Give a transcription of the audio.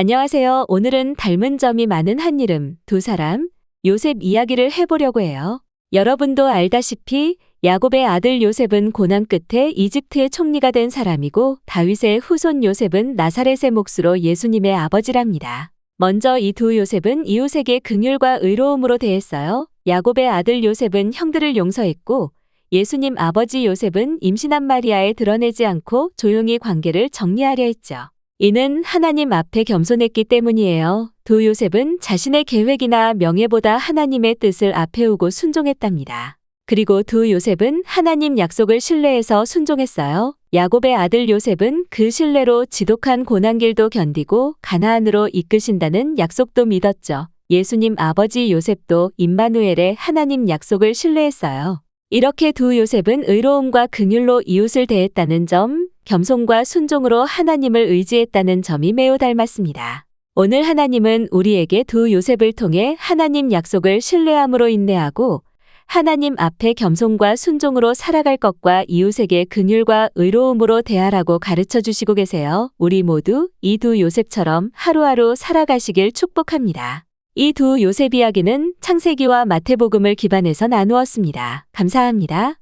안녕하세요. 오늘은 닮은 점이 많은 한 이름, 두 사람, 요셉 이야기를 해보려고 해요. 여러분도 알다시피 야곱의 아들 요셉은 고난 끝에 이집트의 총리가 된 사람이고 다윗의 후손 요셉은 나사렛의 몫으로 예수님의 아버지랍니다. 먼저 이 두 요셉은 이웃에게 긍휼과 의로움으로 대했어요. 야곱의 아들 요셉은 형들을 용서했고 예수님 아버지 요셉은 임신한 마리아에 드러내지 않고 조용히 관계를 정리하려 했죠. 이는 하나님 앞에 겸손했기 때문이에요. 두 요셉은 자신의 계획이나 명예보다 하나님의 뜻을 앞세우고 순종했답니다. 그리고 두 요셉은 하나님 약속을 신뢰해서 순종했어요. 야곱의 아들 요셉은 그 신뢰로 지독한 고난길도 견디고 가나안으로 이끄신다는 약속도 믿었죠. 예수님 아버지 요셉도 임마누엘의 하나님 약속을 신뢰했어요. 이렇게 두 요셉은 의로움과 긍휼로 이웃을 대했다는 점, 겸손과 순종으로 하나님을 의지했다는 점이 매우 닮았습니다. 오늘 하나님은 우리에게 두 요셉을 통해 하나님 약속을 신뢰함으로 인내하고 하나님 앞에 겸손과 순종으로 살아갈 것과 이웃에게 긍휼과 의로움으로 대하라고 가르쳐 주시고 계세요. 우리 모두 이 두 요셉처럼 하루하루 살아가시길 축복합니다. 이 두 요셉 이야기는 창세기와 마태복음을 기반해서 나누었습니다. 감사합니다.